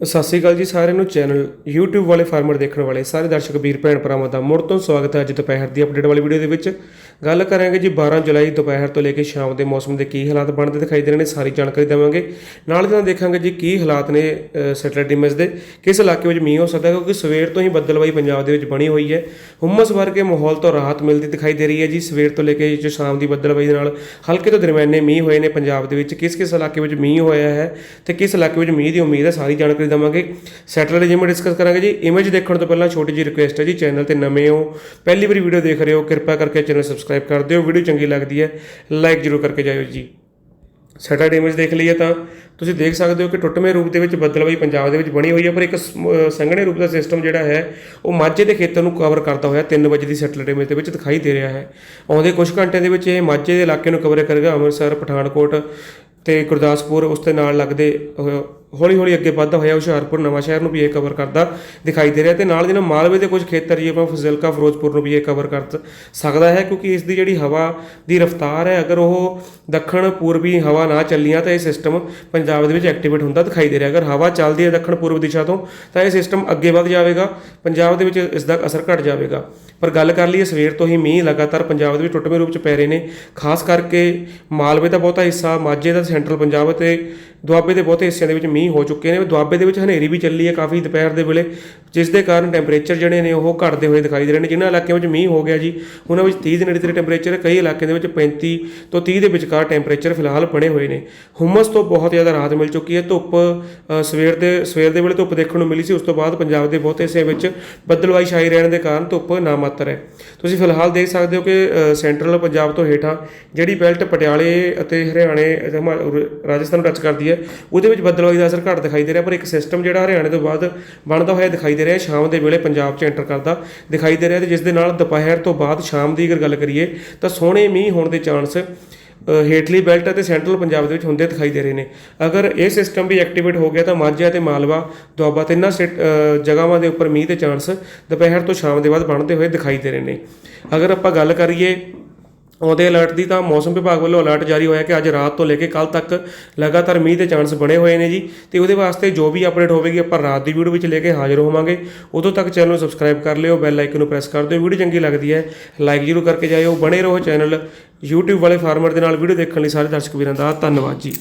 ਸਤਿ ਸ਼੍ਰੀ ਅਕਾਲ ਜੀ ਸਾਰਿਆਂ ਨੂੰ ਚੈਨਲ YouTube ਵਾਲੇ ਫਾਰਮਰ ਦੇਖਣ ਵਾਲੇ ਸਾਰੇ ਦਰਸ਼ਕ, ਵੀਰ, ਭੈਣ, ਭਰਾਵਾਂ ਦਾ ਮੁੜ ਤੋਂ ਸਵਾਗਤ ਹੈ ਅੱਜ ਦੁਪਹਿਰ ਦੀ ਅਪਡੇਟ ਵਾਲੀ ਵੀਡੀਓ ਦੇ ਵਿੱਚ। ਗੱਲ ਕਰਾਂਗੇ ਜੀ 12 ਜੁਲਾਈ ਦੁਪਹਿਰ ਤੋਂ ਲੈ ਕੇ ਸ਼ਾਮ ਦੇ ਮੌਸਮ ਦੇ ਕੀ ਹਾਲਾਤ ਬਣਦੇ ਦਿਖਾਈ ਦੇ ਰਹੇ ਨੇ, ਸਾਰੀ ਜਾਣਕਾਰੀ ਦੇਵਾਂਗੇ। ਨਾਲ ਦੀ ਨਾਲ ਦੇਖਾਂਗੇ ਜੀ ਕੀ ਹਾਲਾਤ ਨੇ ਸੈਟਲਾਈਟ ਇਮੇਜ ਦੇ, ਕਿਸ ਇਲਾਕੇ ਵਿੱਚ ਮੀਂਹ ਹੋ ਸਕਦਾ ਕਿਉਂਕਿ ਸਵੇਰ ਤੋਂ ਹੀ ਬੱਦਲਵਾਈ ਪੰਜਾਬ ਦੇ ਵਿੱਚ ਬਣੀ ਹੋਈ ਹੈ। ਹੁਮਸ ਵਰਗੇ ਮਾਹੌਲ ਤੋਂ ਰਾਹਤ ਮਿਲਦੀ ਦਿਖਾਈ ਦੇ ਰਹੀ ਹੈ ਜੀ, ਸਵੇਰ ਤੋਂ ਲੈ ਕੇ ਜੋ ਸ਼ਾਮ ਦੀ ਬੱਦਲਵਾਈ ਦੇ ਨਾਲ ਹਲਕੇ ਤੋਂ ਦਰਮਿਆਨੇ ਮੀਂਹ ਹੋਏ ਨੇ ਪੰਜਾਬ ਦੇ ਵਿੱਚ। ਕਿਸ ਕਿਸ ਇਲਾਕੇ ਵਿੱਚ ਮੀਂਹ ਹੋਇਆ ਹੈ ਤੇ ਕਿਸ ਇਲਾਕੇ ਵਿੱਚ ਮੀਂਹ ਦੀ ਉਮੀਦ ਹੈ, ਸਾਰੀ ਜਾਣਕਾਰੀ ਦੇਵਾਂਗੇ। ਸੈਟਲਾਈਟ ਜਿਵੇਂ ਡਿਸਕਸ ਕਰਾਂਗੇ ਜੀ। ਇਮੇਜ ਦੇਖਣ ਤੋਂ ਪਹਿਲਾਂ ਛੋਟੀ ਜਿਹੀ ਰਿਕੁਐਸਟ ਹੈ ਜੀ। ਚੈਨਲ ਤੇ ਨਵੇਂ ਹੋ, ਪਹਿਲੀ ਵਾਰੀ ਵੀਡੀਓ ਦੇਖ ਰਹੇ ਹੋ, ਕਿਰਪਾ ਕਰਕੇ ਚੈਨਲ ਸਬਸਕ੍ਰਾਈਬ ਕਰ ਦਿਓ। ਵੀਡੀਓ ਚੰਗੀ ਲੱਗਦੀ ਹੈ ਲਾਈਕ ਜ਼ਰੂਰ ਕਰਕੇ ਜਾਇਓ ਜੀ। ਸੈਟਲਾਈਟ ਇਮੇਜ ਦੇਖ ਲਈਏ ਤਾਂ ਤੁਸੀਂ ਦੇਖ ਸਕਦੇ ਹੋ ਕਿ ਟੁੱਟਵੇਂ ਰੂਪ ਦੇ ਵਿੱਚ ਬੱਦਲਵਾਈ ਪੰਜਾਬ ਦੇ ਵਿੱਚ ਬਣੀ ਹੋਈ ਹੈ, ਪਰ ਇੱਕ ਸੰਘਣੇ ਰੂਪ ਦਾ ਸਿਸਟਮ ਜਿਹੜਾ ਹੈ, ਉਹ ਮਾਝੇ ਦੇ ਖੇਤਰ ਨੂੰ ਕਵਰ ਕਰਦਾ ਹੋਇਆ 3 ਵਜੇ ਦੀ ਸੈਟਲਾਈਟ ਇਮੇਜ ਦੇ ਵਿੱਚ ਦਿਖਾਈ ਦੇ ਰਿਹਾ ਹੈ। ਆਉਂਦੇ ਕੁਝ ਘੰਟਿਆਂ ਦੇ ਵਿੱਚ ਇਹ ਮਾਝੇ ਦੇ ਇਲਾਕੇ ਨੂੰ ਕਵਰ ਕਰੇਗਾ ਅੰਮ੍ਰਿਤਸਰ, ਪਠਾਨਕੋਟ ਤੇ ਗੁਰਦਾਸਪੁਰ। ਉਸ ਦੇ ਨਾਲ ਲੱਗਦੇ ਹੌਲੀ ਹੌਲੀ ਅੱਗੇ ਵੱਧਦਾ ਹੋਇਆ ਹੁਸ਼ਿਆਰਪੁਰ ਨਵਾਂ ਸ਼ਹਿਰ ਨੂੰ ਵੀ ਇਹ ਕਵਰ ਕਰਦਾ ਦਿਖਾਈ ਦੇ ਰਿਹਾ ਤੇ ਨਾਲ ਦੀ ਨਾਲ ਮਾਲਵੇ ਦੇ ਕੁਝ ਖੇਤਰ ਜਿਵੇਂ ਫਜ਼ਿਲਕਾ, ਫਿਰੋਜ਼ਪੁਰ ਨੂੰ ਵੀ ਇਹ ਕਵਰ ਕਰ ਸਕਦਾ ਹੈ ਕਿਉਂਕਿ ਇਸ ਦੀ ਜਿਹੜੀ ਹਵਾ ਦੀ ਰਫ਼ਤਾਰ ਹੈ, ਅਗਰ ਉਹ ਦੱਖਣ ਪੂਰਬੀ ਹਵਾ ਨਾ ਚੱਲੀਆਂ ਤਾਂ ਇਹ ਸਿਸਟਮ ਪੰਜਾਬ ਦੇ ਵਿੱਚ ਐਕਟੀਵੇਟ ਹੁੰਦਾ ਦਿਖਾਈ ਦੇ ਰਿਹਾ। ਅਗਰ ਹਵਾ ਚੱਲਦੀ ਹੈ ਦੱਖਣ ਪੂਰਬ ਦਿਸ਼ਾ ਤੋਂ ਤਾਂ ਇਹ ਸਿਸਟਮ ਅੱਗੇ ਵੱਧ ਜਾਵੇਗਾ, ਪੰਜਾਬ ਦੇ ਵਿੱਚ ਇਸ ਦਾ ਅਸਰ ਘਟ ਜਾਵੇਗਾ। ਪਰ ਗੱਲ ਕਰ ਲਈਏ, ਸਵੇਰ ਤੋਂ ਹੀ ਮੀਂਹ ਲਗਾਤਾਰ ਪੰਜਾਬ ਦੇ ਵਿੱਚ ਟੁੱਟਵੇਂ ਰੂਪ ਚ ਪੈ ਰਹੇ ਨੇ। ਖਾਸ ਕਰਕੇ ਮਾਲਵੇ ਦਾ ਬਹੁਤਾ ਹਿੱਸਾ, ਮਾਝੇ ਦਾ, ਸੈਂਟਰਲ ਪੰਜਾਬ ਅਤੇ ਦੁਆਬੇ ਦੇ ਬਹੁਤੇ ਹਿੱਸਿਆਂ ਦੇ ਵਿੱਚ ਮੀਂਹ ਹੋ ਚੁੱਕੇ ਨੇ, ਦੁਆਬੇ ਦੇ ਵਿੱਚ ਹਨੇਰੀ ਵੀ ਚੱਲੀ ਹੈ ਕਾਫੀ ਦੁਪਹਿਰ ਦੇ ਵੇਲੇ, ਜਿਸ ਦੇ ਕਾਰਨ ਟੈਂਪਰੇਚਰ ਜਿਹੜੇ ਨੇ ਉਹ ਘਟਦੇ ਹੋਏ ਦਿਖਾਈ ਦੇ ਰਹੇ ਨੇ। ਜਿਨ੍ਹਾਂ ਇਲਾਕਿਆਂ ਵਿੱਚ ਮੀਂਹ ਹੋ ਗਿਆ ਜੀ, ਉਹਨਾਂ ਵਿੱਚ 30 ਦੇ ਨੇੜੇ ਤੇੜੇ ਟੈਂਪਰੇਚਰ ਕਈ ਇਲਾਕਿਆਂ ਦੇ ਵਿੱਚ 35 ਤੋਂ 30 ਦੇ ਵਿਚਕਾਰ ਟੈਂਪਰੇਚਰ ਫਿਲਹਾਲ ਬਣੇ ਹੋਏ ਨੇ। ਹੁਮਸ ਤੋਂ ਬਹੁਤ ਜ਼ਿਆਦਾ ਰਾਹਤ ਮਿਲ ਚੁੱਕੀ ਹੈ। ਧੁੱਪ ਸਵੇਰ ਦੇ ਸਵੇਰ ਦੇ ਵੇਲੇ ਧੁੱਪ ਦੇਖਣ ਨੂੰ ਮਿਲੀ ਸੀ, ਉਸ ਤੋਂ ਬਾਅਦ ਪੰਜਾਬ ਦੇ ਬਹੁਤੇ ਹਿੱਸੇ ਵਿੱਚ ਬੱਦਲਵਾਈ ਛਾਈ ਰਹਿਣ ਦੇ ਕਾਰਨ ਧੁੱਪ ਨਾਮਾਤਰ ਹੈ। ਤੁਸੀਂ ਫਿਲਹਾਲ ਦੇਖ ਸਕਦੇ ਹੋ ਕਿ ਸੈਂਟਰਲ ਪੰਜਾਬ ਤੋਂ ਹੇਠਾਂ ਜਿਹੜੀ ਬੈਲਟ ਪਟਿਆਲੇ ਅਤੇ ਹਰਿਆਣੇ, ਰਾਜਸਥਾਨ ਨੂੰ ਟੱਚ ਕਰਦੀ ਹੈ, ਉਹਦੇ ਵਿੱਚ ਬੱਦਲਵਾਈ ਦਾ ਅਸਰ ਘੱਟ ਦਿਖਾਈ ਦੇ ਰਿਹਾ, ਪਰ ਇੱਕ ਸਿਸਟਮ ਜਿਹੜਾ ਹਰਿਆਣੇ ਤੋਂ ਬਾਅਦ ਬਣਦਾ ਹੋਇਆ ਦਿਖਾਈ ਦੇ ਰਿਹਾ ਸ਼ਾਮ ਦੇ ਵੇਲੇ ਪੰਜਾਬ 'ਚ ਐਂਟਰ ਕਰਦਾ ਦਿਖਾਈ ਦੇ ਰਿਹਾ ਤੇ ਜਿਸ ਦੇ ਨਾਲ ਦੁਪਹਿਰ ਤੋਂ ਬਾਅਦ ਸ਼ਾਮ ਦੀ ਅਗਰ ਗੱਲ ਕਰੀਏ ਤਾਂ ਸੋਹਣੇ ਮੀਂਹ ਹੋਣ ਦੇ ਚਾਂਸ ਹੇਠਲੀ ਬੈਲਟ ਅਤੇ ਸੈਂਟਰਲ ਪੰਜਾਬ ਦੇ ਵਿੱਚ ਹੁੰਦੇ ਦਿਖਾਈ ਦੇ ਰਹੇ ਨੇ। ਅਗਰ ਇਹ ਸਿਸਟਮ ਵੀ ਐਕਟੀਵੇਟ ਹੋ ਗਿਆ ਤਾਂ ਮਾਝਾ ਤੇ ਮਾਲਵਾ, ਦੁਆਬਾ ਤਿੰਨਾਂ ਸਟੇਟ- ਜਗ੍ਹਾਵਾਂ ਦੇ ਉੱਪਰ ਮੀਂਹ ਦੇ ਚਾਂਸ ਦੁਪਹਿਰ ਤੋਂ ਸ਼ਾਮ ਦੇ ਬਾਅਦ ਬਣਦੇ ਹੋਏ ਦਿਖਾਈ ਦੇ ਰਹੇ ਨੇ। ਅਗਰ ਆਪਾਂ ਗੱਲ ਕਰੀਏ ਆਉਂਦੇ ਅਲਰਟ ਦੀ ਤਾਂ ਮੌਸਮ ਵਿਭਾਗ ਵੱਲੋਂ ਅਲਰਟ ਜਾਰੀ ਹੋਇਆ ਕਿ ਅੱਜ ਰਾਤ ਤੋਂ ਲੈ ਕੇ ਕੱਲ ਤੱਕ ਲਗਾਤਾਰ ਮੀਂਹ ਦੇ ਚਾਂਸ ਬਣੇ ਹੋਏ ਨੇ ਜੀ। ਤੇ ਉਹਦੇ ਵਾਸਤੇ ਜੋ ਵੀ ਅਪਡੇਟ ਹੋਵੇਗੀ ਆਪਾਂ ਰਾਤ ਦੀ ਵੀਡੀਓ ਵਿੱਚ ਲੈ ਕੇ ਹਾਜ਼ਰ ਹੋਵਾਂਗੇ। ਉਦੋਂ ਤੱਕ ਚੈਨਲ ਨੂੰ ਸਬਸਕ੍ਰਾਈਬ ਕਰ ਲਿਓ ਬੈਲ ਆਈਕਨ ਨੂੰ ਪ੍ਰੈਸ ਕਰ ਦਿਓ। ਵੀਡੀਓ ਚੰਗੀ ਲੱਗਦੀ ਹੈ ਲਾਈਕ ਜ਼ਰੂਰ ਕਰਕੇ ਜਾਇਓ। ਬਣੇ ਰਹੋ ਚੈਨਲ YouTube ਵਾਲੇ ਫਾਰਮਰ ਦੇ ਨਾਲ ਵੀਡੀਓ ਦੇਖਣ ਲਈ ਸਾਰੇ ਦਰਸ਼ਕ ਵੀਰਾਂ ਦਾ ਧੰਨਵਾਦ ਜੀ।